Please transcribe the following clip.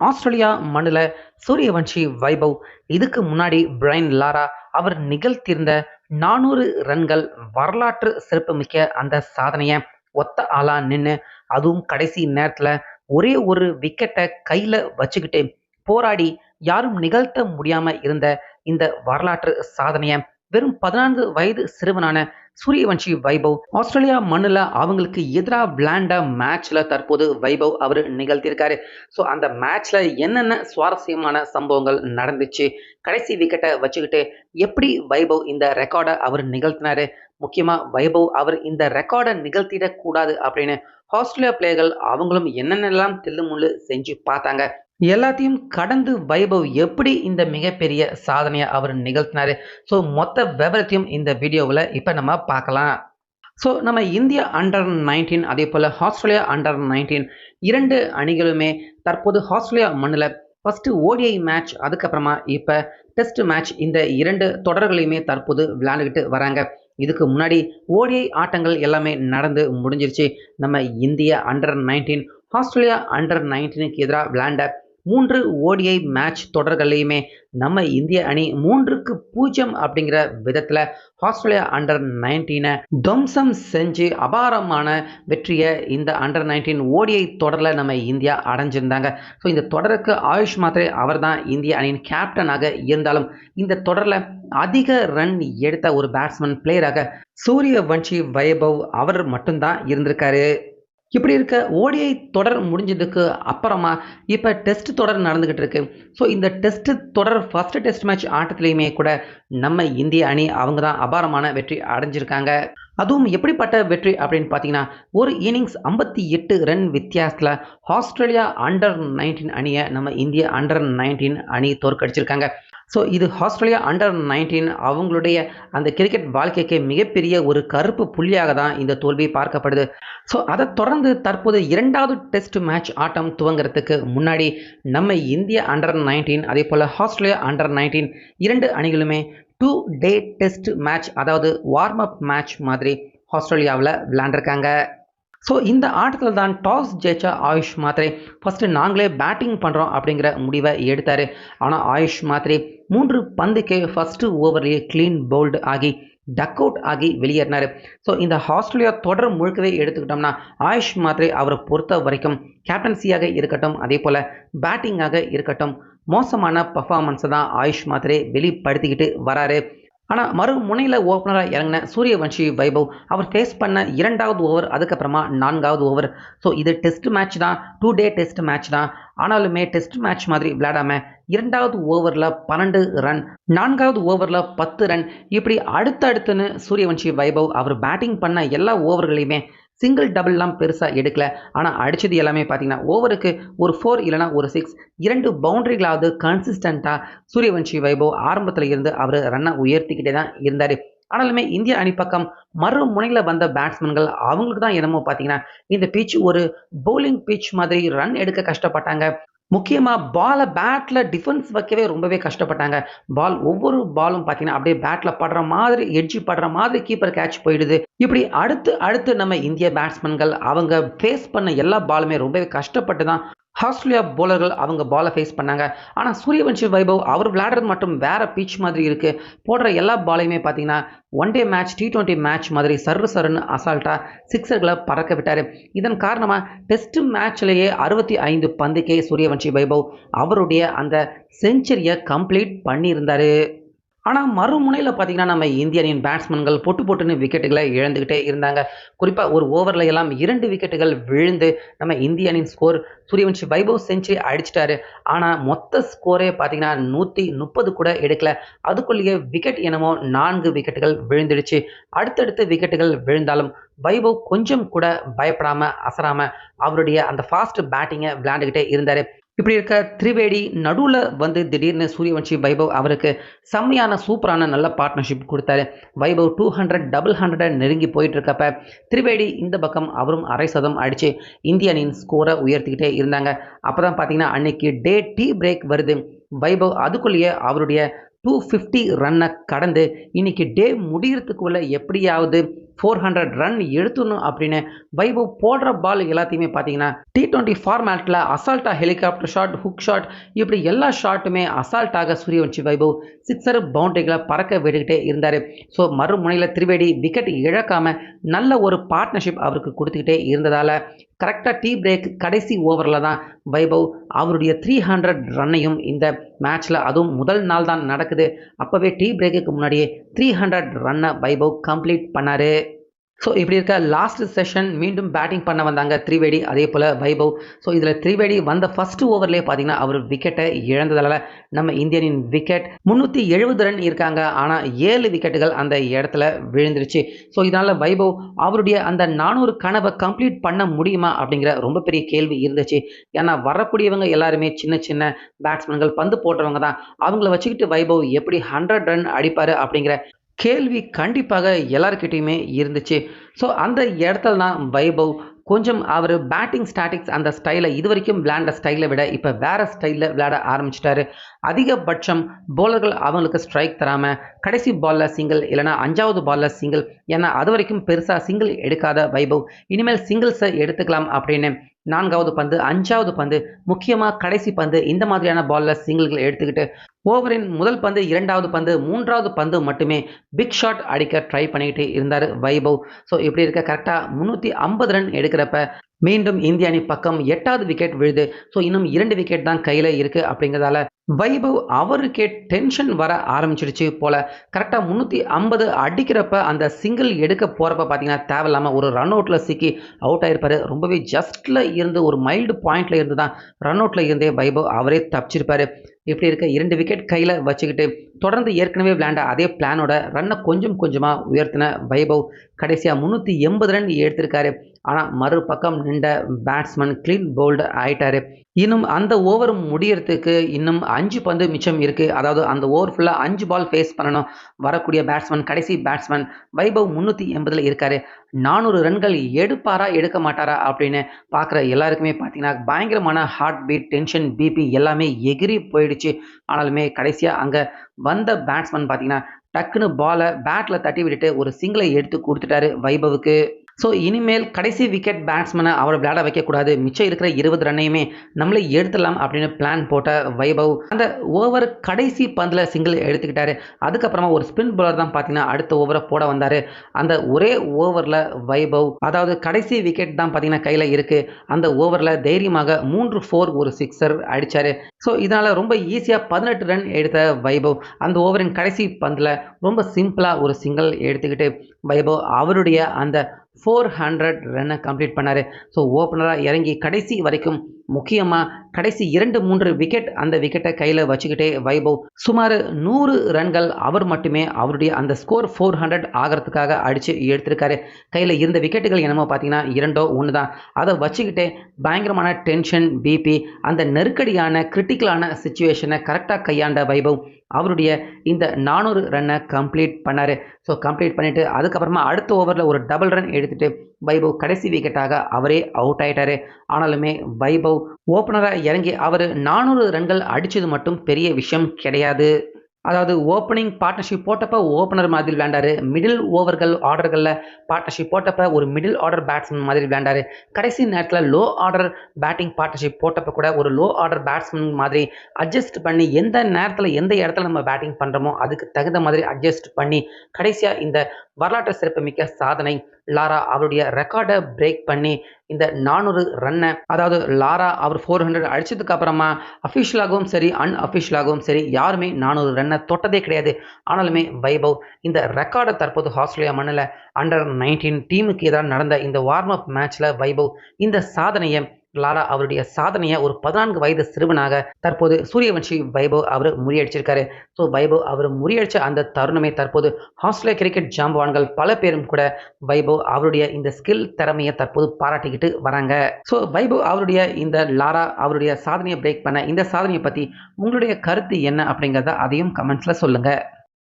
Australia மண்ணில் சூரியவன்ஷி வைபவ். இதுக்கு முன்னாடி பிரைன் லாரா அவர் நிகழ்த்தியிருந்த நானூறு ரன்கள் வரலாற்று சிறப்புமிக்க அந்த சாதனையை ஒத்த ஆளா நின்று அதுவும் கடைசி நேரத்தில் ஒரே ஒரு விக்கெட்டை கையில் வச்சுக்கிட்டு போராடி யாரும் நிகழ்த்த முடியாமல் இருந்த இந்த வரலாற்று சாதனையை வெறும் பதினான்கு வயது சிறுவனான சூரியவன்ஷி வைபவ். ஆஸ்திரேலியா மண்ணில் அவங்களுக்கு எதிராக விளையாண்ட மேட்ச்ல தற்போது வைபவ் அவர் நிகழ்த்தியிருக்காரு. ஸோ அந்த மேட்ச்ல என்னென்ன சுவாரஸ்யமான சம்பவங்கள் நடந்துச்சு? கடைசி விக்கெட்டை வச்சுக்கிட்டு எப்படி வைபவ் இந்த ரெக்கார்டை அவர் நிகழ்த்தினாரு? முக்கியமாக வைபவ் அவர் இந்த ரெக்கார்டை நிகழ்த்திடக்கூடாது அப்படின்னு ஆஸ்திரேலியா பிளேயர்கள் அவங்களும் என்னென்னலாம் தில்லுமுள்ளு செஞ்சு பார்த்தாங்க? எல்லாத்தையும் கடந்து வைபவ் எப்படி இந்த மிகப்பெரிய சாதனையை அவர் நிகழ்த்தினாரு? ஸோ மொத்த விவரத்தையும் இந்த வீடியோவில் இப்போ நம்ம பார்க்கலாம். ஸோ நம்ம இந்தியா அண்டர் நைன்டீன் அதே போல் ஆஸ்திரேலியா அண்டர் நைன்டீன் இரண்டு அணிகளுமே தற்போது ஆஸ்திரேலியா மண்ணில் ஃபஸ்ட்டு ஓடிஐ மேட்ச் அதுக்கப்புறமா இப்போ டெஸ்ட் மேட்ச் இந்த இரண்டு தொடர்களையுமே தற்போது விளையாண்டுக்கிட்டு வராங்க. இதுக்கு முன்னாடி ஓடிஐ ஆட்டங்கள் எல்லாமே நடந்து முடிஞ்சிருச்சு. நம்ம India under nineteen Australia under நைன்டீனுக்கு எதிராக விளையாண்ட மூன்று ஓடிஐ மேட்ச் தொடர்களையுமே நம்ம இந்திய அணி மூன்றுக்கு பூஜ்ஜியம் அப்படிங்கிற விதத்தில் ஆஸ்திரேலியா அண்டர் நைன்டீனை துவம்சம் செஞ்சு அபாரமான வெற்றியை இந்த அண்டர் நைன்டீன் ஓடிஐ தொடரில் நம்ம இந்தியா அடைஞ்சிருந்தாங்க. ஸோ இந்த தொடருக்கு ஆயுஷ் மாத்திரை அவர் தான் இந்திய அணியின் கேப்டனாக இருந்தாலும் இந்த தொடரில் அதிக ரன் எடுத்த ஒரு பேட்ஸ்மேன் பிளேயராக சூரிய வன்ஷி வைபவ் அவர் மட்டும்தான் இருந்திருக்காரு. இப்படி இருக்க ஓடிஐ தொடர் முடிஞ்சதுக்கு அப்புறமா இப்போ டெஸ்ட் தொடர் நடந்துக்கிட்டு இருக்கு. ஸோ இந்த டெஸ்ட் தொடர் ஃபஸ்ட்டு டெஸ்ட் மேட்ச் ஆட்டத்துலேயுமே கூட நம்ம இந்திய அணி அவங்க தான் அபாரமான வெற்றி அடைஞ்சிருக்காங்க. அதுவும் எப்படிப்பட்ட வெற்றி அப்படின்னு பார்த்தீங்கன்னா ஒரு இன்னிங்ஸ் ஐம்பத்தி எட்டு ரன் வித்தியாசத்தில் ஆஸ்திரேலியா அண்டர் நைன்டீன் அணியை நம்ம இந்திய அண்டர் நைன்டீன் அணி தோற்கடிச்சிருக்காங்க. ஸோ இது ஆஸ்திரேலியா அண்டர் நைன்டீன் அவங்களுடைய அந்த கிரிக்கெட் வாழ்க்கைக்கு மிகப்பெரிய ஒரு கருப்பு புள்ளியாக தான் இந்த தோல்வி பார்க்கப்படுது. ஸோ அதை தொடர்ந்து தற்போது இரண்டாவது டெஸ்ட் மேட்ச் ஆட்டம் துவங்குறதுக்கு முன்னாடி நம்ம இந்திய அண்டர் நைன்டீன் அதே போல் ஆஸ்திரேலியா அண்டர் நைன்டீன் இரண்டு அணிகளுமே டூ டே டெஸ்ட் மேட்ச் அதாவது வார்ம் அப் மேட்ச் மாதிரி ஆஸ்திரேலியாவில் விளையாண்டுருக்காங்க. ஸோ இந்த ஆட்டத்தில் தான் டாஸ் ஜெயிச்ச ஆயுஷ் மாத்திரை ஃபஸ்ட்டு நாங்களே பேட்டிங் பண்ணுறோம் அப்படிங்கிற முடிவை எடுத்தார். ஆனால் ஆயுஷ் மாத்திரை மூன்று பந்துக்கு ஃபஸ்ட்டு ஓவர்லேயே க்ளீன் பவுல்டு ஆகி டக் அவுட் ஆகி வெளியேறினார். ஸோ இந்த ஆஸ்திரேலியா தொடர் முழுக்கவே எடுத்துக்கிட்டோம்னா ஆயுஷ் மாத்ரே அவரை பொறுத்த வரைக்கும் கேப்டன்சியாக இருக்கட்டும் அதே போல் பேட்டிங்காக இருக்கட்டும் மோசமான பர்ஃபார்மன்ஸை தான் ஆயுஷ் மாத்ரே வெளிப்படுத்திக்கிட்டு வராரு. ஆனால் மறு முனையில் ஓப்பனராக இறங்கின சூரியவன்ஷி வைபவ் அவர் ஃபேஸ் பண்ண இரண்டாவது ஓவர் அதுக்கப்புறமா நான்காவது ஓவர் ஸோ இது டெஸ்ட் மேட்ச் தான் டூ டே டெஸ்ட் மேட்ச் தான். ஆனாலுமே டெஸ்ட் மேட்ச் மாதிரி விளையாடாமல் இரண்டாவது ஓவரில் பன்னெண்டு ரன் நான்காவது ஓவரில் பத்து ரன் இப்படி அடுத்தடுத்துன்னு சூரியவன்ஷி வைபவ் அவர் பேட்டிங் பண்ண எல்லா ஓவர்களையுமே சிங்கிள் டபுள்லாம் பெருசாக எடுக்கல. ஆனால் அடித்தது எல்லாமே பார்த்தீங்கன்னா ஓவருக்கு ஒரு ஃபோர் இல்லைனா ஒரு சிக்ஸ் இரண்டு பவுண்டரிகளாவது கன்சிஸ்டண்ட்டாக சூரியவன்ஷி வைபவ் ஆரம்பத்தில் இருந்து அவர் ரன்னை உயர்த்திக்கிட்டே தான் இருந்தார். ஆனாலுமே இந்திய அணி பக்கம் மறு முனையில் வந்த பேட்ஸ்மேன்கள் அவங்களுக்கு தான் என்னமோ பார்த்தீங்கன்னா இந்த பிச் ஒரு பவுலிங் பிச் மாதிரி ரன் எடுக்க கஷ்டப்பட்டாங்க. முக்கியமாக பாலை பேட்டில் டிஃபென்ஸ் வைக்கவே ரொம்பவே கஷ்டப்பட்டாங்க. பால் ஒவ்வொரு பாலும் பார்த்தீங்கன்னா அப்படியே பேட்டில் படுற மாதிரி எட்ஜி படுற மாதிரி கீப்பர் கேட்ச் போயிடுது. இப்படி அடுத்து அடுத்து நம்ம இந்திய பேட்ஸ்மேன்கள் அவங்க ஃபேஸ் பண்ண எல்லா பாலுமே ரொம்பவே கஷ்டப்பட்டு தான் ஆஸ்திரேலியா போலர்கள் அவங்க பாலை ஃபேஸ் பண்ணாங்க. ஆனால் சூரியவன்ஷி வைபவ் அவர் விளையாடுறது மட்டும் வேற பீச் மாதிரி இருக்குது போடுற எல்லா பாலையுமே பார்த்தீங்கன்னா one day match T twenty match மாதிரி சர்ரு சருன்னு அசால்ட்டாக சிக்ஸர்களை பறக்க விட்டார். இதன் காரணமாக டெஸ்ட் மேட்ச்லேயே அறுபத்தி ஐந்து பந்துக்கே சூரியவன்ஷி வைபவ் அவருடைய அந்த செஞ்சுரியை கம்ப்ளீட் பண்ணியிருந்தார். ஆனால் மறுமுனையில் பார்த்தீங்கன்னா நம்ம இந்திய அணியின் பேட்ஸ்மேன்கள் பொட்டு பொட்டுன்னு விக்கெட்டுகளை இழந்துக்கிட்டே இருந்தாங்க. குறிப்பாக ஒரு ஓவரில் எல்லாம் இரண்டு விக்கெட்டுகள் விழுந்து நம்ம இந்திய அணியின் ஸ்கோர் சூரியவன்ஷி வைபவ் செஞ்சுரி அடிச்சிட்டாரு. ஆனால் மொத்த ஸ்கோரே பார்த்தீங்கன்னா நூற்றி முப்பது கூட எடுக்கல. அதுக்குள்ளேயே விக்கெட் என்னமோ நான்கு விக்கெட்டுகள் விழுந்துடுச்சு. அடுத்தடுத்த விக்கெட்டுகள் விழுந்தாலும் வைபவ் கொஞ்சம் கூட பயப்படாமல் அசராமல் அவருடைய அந்த ஃபாஸ்ட் பேட்டிங்கை விளையாண்டுக்கிட்டே இருந்தார். இப்படி இருக்க திரிவேடி நடுவில் வந்து திடீர்னு சூரியவன்ஷி வைபவ் அவருக்கு செம்மையான சூப்பரான நல்ல பார்ட்னர்ஷிப் கொடுத்தாரு. Vaibhav two hundred double hundred நெருங்கி போயிட்டு இருக்கப்ப திரிவேடி இந்த பக்கம் அவரும் அரை சதம் அடித்து இந்திய அணியின் ஸ்கோரை உயர்த்திக்கிட்டே இருந்தாங்க. அப்போ தான் பார்த்தீங்கன்னா அன்னைக்கு டே டீ பிரேக் வருது. வைபவ் அதுக்குள்ளேயே அவருடைய டூ ஃபிஃப்டி ரன்னை கடந்து இன்னைக்கு டே முடிகிறதுக்குள்ளே எப்படியாவது ஃபோர் ஹண்ட்ரட் ரன் எடுத்துடணும் அப்படின்னு வைபவ் போடுற பால் எல்லாத்தையுமே பார்த்தீங்கன்னா டி டுவெண்ட்டி ஃபார்மேட்டில் அசால்ட்டாக ஹெலிகாப்டர் ஷாட் ஹுக் ஷாட் இப்படி எல்லா ஷாட்டுமே அசால்ட்டாக சூரியவன்ஷி வைபவ் சிக்ஸர் பவுண்டரிகளை பறக்க விட்டுக்கிட்டே இருந்தார். ஸோ மறுமுனையில் திரிவேடி விக்கெட் இழக்காமல் நல்ல ஒரு பார்ட்னர்ஷிப் அவருக்கு கொடுத்துக்கிட்டே இருந்ததால் கரெக்டாக டீ பிரேக் கடைசி ஓவரில் தான் வைபவ் அவருடைய த்ரீ ஹண்ட்ரட் ரன்னையும் இந்த மேட்ச்சில் அதுவும் முதல் நாள் தான் நடக்குது. அப்போவே டீ பிரேக்குக்கு முன்னாடியே த்ரீ ஹண்ட்ரட் ரன்னை வைபவ் கம்ப்ளீட் பண்ணார். ஸோ இப்படி இருக்க லாஸ்ட் செஷன் மீண்டும் பேட்டிங் பண்ண வந்தாங்க த்ரிவேடி அதே போல் வைபவ். ஸோ இதில் த்ரிவேடி வந்த ஃபர்ஸ்ட் ஓவர்லேயே பார்த்தீங்கன்னா அவர் விக்கெட்டை இழந்ததால் நம்ம இந்தியனின் விக்கெட் முந்நூற்றி எழுபது ரன் இருக்காங்க. ஆனால் ஏழு விக்கெட்டுகள் அந்த இடத்துல விழுந்துருச்சு. ஸோ இதனால் வைபவ் அவருடைய அந்த நானூறு கனவை கம்ப்ளீட் பண்ண முடியுமா அப்படிங்கிற ரொம்ப பெரிய கேள்வி இருந்துச்சு. ஏன்னா வரக்கூடியவங்க எல்லாருமே சின்ன சின்ன பேட்ஸ்மேன்கள் பந்து போட்டவங்க தான். அவங்கள வச்சுக்கிட்டு வைபவ் எப்படி ஹண்ட்ரட் ரன் அடிப்பார் அப்படிங்கிற கேள்வி கண்டிப்பாக எல்லாருக்கிட்டேயுமே இருந்துச்சு. ஸோ அந்த இடத்துல தான் வைபவ் கொஞ்சம் அவர் பேட்டிங் ஸ்டாட்டிக்ஸ் அந்த ஸ்டைலை இது வரைக்கும் விளையாண்ட ஸ்டைலை விட இப்போ வேறு ஸ்டைலில் விளையாட ஆரம்பிச்சிட்டாரு. அதிகபட்சம் போலர்கள் அவங்களுக்கு ஸ்ட்ரைக் தராமல் கடைசி பாலில் சிங்கிள் இல்லைனா அஞ்சாவது பாலில் சிங்கிள் ஏன்னா அது வரைக்கும் பெருசாக சிங்கிள் எடுக்காத வைபவ். இனிமேல் சிங்கிள்ஸை எடுத்துக்கலாம் அப்படின்னு நான்காவது பந்து அஞ்சாவது பந்து முக்கியமாக கடைசி பந்து இந்த மாதிரியான பாலில் சிங்கிள்களை எடுத்துக்கிட்டு ஓவரின் முதல் பந்து இரண்டாவது பந்து மூன்றாவது பந்து மட்டுமே பிக் ஷாட் அடிக்க ட்ரை பண்ணிக்கிட்டு இருந்தார் வைபவ். ஸோ இப்படி இருக்க கரெக்டாக முந்நூற்றி ஐம்பது ரன் எடுக்கிறப்ப மீண்டும் இந்திய அணி பக்கம் எட்டாவது விக்கெட் விழுது. ஸோ இன்னும் இரண்டு விக்கெட் தான் கையில் இருக்குது அப்படிங்கிறதால வைபவ் அவருக்கே டென்ஷன் வர ஆரம்பிச்சிடுச்சு போல. கரெக்டாக முந்நூற்றி ஐம்பது அடிக்கிறப்ப அந்த சிங்கிள் எடுக்க போகிறப்ப பார்த்தீங்கன்னா தேவையில்லாமல் ஒரு ரன் அவுட்டில் சிக்கி அவுட் ஆகிருப்பார் ரொம்பவே ஜஸ்ட்டில் இருந்து ஒரு மைல்டு பாயிண்டில் இருந்து தான் ரன் அவுட்டில் இருந்தே வைபவ் அவரே தப்பிச்சிருப்பாரு. இப்படி இருக்க இரண்டு விக்கெட் கையில் வச்சுக்கிட்டு தொடர்ந்து ஏற்கனவே விளையாண்ட அதே பிளானோட ரன்னை கொஞ்சம் கொஞ்சமாக உயர்த்தின வைபவ் கடைசியாக முந்நூற்றி எண்பது ரன் எடுத்திருக்காரு. ஆனால் மறுபக்கம் நின்ற பேட்ஸ்மேன் கிளீன் போல்டு ஆயிட்டாரு. இன்னும் அந்த ஓவர் முடியறதுக்கு இன்னும் அஞ்சு பந்து மிச்சம் இருக்குது அதாவது அந்த ஓவர் ஃபுல்லாக அஞ்சு பால் ஃபேஸ் பண்ணணும். வரக்கூடிய பேட்ஸ்மேன் கடைசி பேட்ஸ்மேன் வைபவ் முந்நூற்றி எண்பதில் இருக்காரு. நானூறு ரன்கள் எடுப்பாரா எடுக்க மாட்டாரா அப்படின்னு பார்க்குற எல்லாருக்குமே பார்த்தீங்கன்னா பயங்கரமான ஹார்ட் பீட் டென்ஷன் பிபி எல்லாமே எகிரி போயிடுச்சு. ஆனாலுமே கடைசியாக அங்கே வந்த பேட்ஸ்மேன் பார்த்தீங்கன்னா டக்குன்னு பாலை பேட்டில் தட்டி விட்டுட்டு ஒரு சிங்கிளை எடுத்து கொடுத்துட்டாரு வைபவுக்கு. ஸோ இனிமேல் கடைசி விக்கெட் பேட்ஸ்மேனை அவரை விளையாட வைக்கக்கூடாது. மிச்சம் இருக்கிற இருபது ரன்னையுமே நம்மளே எடுத்துடலாம் அப்படின்னு பிளான் போட்ட வைபவ் அந்த ஓவர் கடைசி பந்தில் சிங்கிள் எடுத்துக்கிட்டாரு. அதுக்கப்புறமா ஒரு ஸ்பின் பவுலர் தான் பார்த்தீங்கன்னா அடுத்த ஓவரை போட வந்தார். அந்த ஒரே ஓவரில் வைபவ் அதாவது கடைசி விக்கெட் தான் பார்த்தீங்கன்னா கையில் இருக்குது அந்த ஓவரில் தைரியமாக மூன்று ஃபோர் ஒரு சிக்ஸர் அடித்தார் ஸோ இதனால் ரொம்ப ஈஸியாக பதினெட்டு ரன் எடுத்த வைபவ் அந்த ஓவரின் கடைசி பந்தில் ரொம்ப சிம்பிளாக ஒரு சிங்கிள் எடுத்துக்கிட்டு வைபவ் அவருடைய அந்த ஃபோர் ஹண்ட்ரட் ரன்னை கம்ப்ளீட் பண்ணார். ஸோ ஓப்பனராக இறங்கி கடைசி வரைக்கும் முக்கியமாக கடைசி இரண்டு மூன்று விக்கெட் அந்த விக்கெட்டை கையில் வச்சுக்கிட்டே வைபவ் சுமார் நூறு ரன்கள் அவர் மட்டுமே அவருடைய அந்த ஸ்கோர் ஃபோர் ஹண்ட்ரட் ஆகிறதுக்காக அடித்து எடுத்திருக்காரு. கையில் இருந்த விக்கெட்டுகள் என்னமோ பார்த்தீங்கன்னா இரண்டோ ஒன்று தான் அதை வச்சுக்கிட்டே பயங்கரமான டென்ஷன் பிபி அந்த நெருக்கடியான கிரிட்டிக்கலான சுச்சுவேஷனை கரெக்டாக கையாண்ட வைபவ் அவருடைய இந்த நானூறு ரன்னை கம்ப்ளீட் பண்ணார். ஸோ கம்ப்ளீட் பண்ணிவிட்டு அதுக்கப்புறமா அடுத்த ஓவரில் ஒரு டபுள் ரன் எடுத்துகிட்டு வைபவ் கடைசி விக்கெட்டாக அவரே அவுட் ஆயிட்டாரு. ஆனாலுமே வைபவ் ஓப்பனராக இறங்கி அவர் நானூறு ரன்கள் அடித்தது மட்டும் பெரிய விஷயம் கிடையாது. அதாவது ஓப்பனிங் பார்ட்னர்ஷிப் போட்டப்போ ஓப்பனர் மாதிரி விளையாண்டாரு. மிடில் ஓவர்கள் ஆர்டர்களில் பார்ட்னர்ஷிப் போட்டப்போ ஒரு மிடில் ஆர்டர் பேட்ஸ்மேன் மாதிரி விளையாண்டாரு. கடைசி நேரத்தில் லோ ஆர்டர் பேட்டிங் பார்ட்னர்ஷிப் போட்டப்போ கூட ஒரு லோ ஆர்டர் பேட்ஸ்மேன் மாதிரி அட்ஜஸ்ட் பண்ணி எந்த நேரத்தில் எந்த இடத்துல நம்ம பேட்டிங் பண்ணுறோமோ அதுக்கு தகுந்த மாதிரி அட்ஜஸ்ட் பண்ணி கடைசியாக இந்த வரலாற்று சிறப்புமிக்க சாதனை. லாரா அவருடைய ரெக்கார்டை பிரேக் பண்ணி இந்த நானூறு ரன்னை அதாவது லாரா அவர் ஃபோர் ஹண்ட்ரட் அடிச்சதுக்கு அப்புறமா அஃபிஷியலாகவும் சரி அன்அஃபிஷியலாகவும் சரி யாருமே நானூறு ரன்னை தொட்டதே கிடையாது. ஆனாலுமே வைபவ் இந்த ரெக்கார்டை தற்போது ஆஸ்திரேலியா மண்ணில் அண்டர் நைன்டீன் டீமுக்கு எதிராக நடந்த இந்த வார்ம் அப் மேட்ச்சில் வைபவ் இந்த சாதனையை லாரா அவருடைய சாதனையை ஒரு பதினான்கு வயது சிறுவனாக தற்போது சூரியவன்ஷி வைபவ் அவர் முறியடிச்சிருக்காரு. ஸோ வைபவ் அவர் முறியடிச்ச அந்த தருணமே தற்போது ஆஸ்திரேலியா கிரிக்கெட் ஜாம்பவான்கள் பல பேரும் கூட வைபவ் அவருடைய இந்த ஸ்கில் திறமையை தற்போது பாராட்டிக்கிட்டு வராங்க. ஸோ வைபவ் அவருடைய இந்த லாரா அவருடைய சாதனையை பிரேக் பண்ண இந்த சாதனையை பற்றி உங்களுடைய கருத்து என்ன அப்படிங்கிறத அதையும் கமெண்ட்ஸில் சொல்லுங்கள்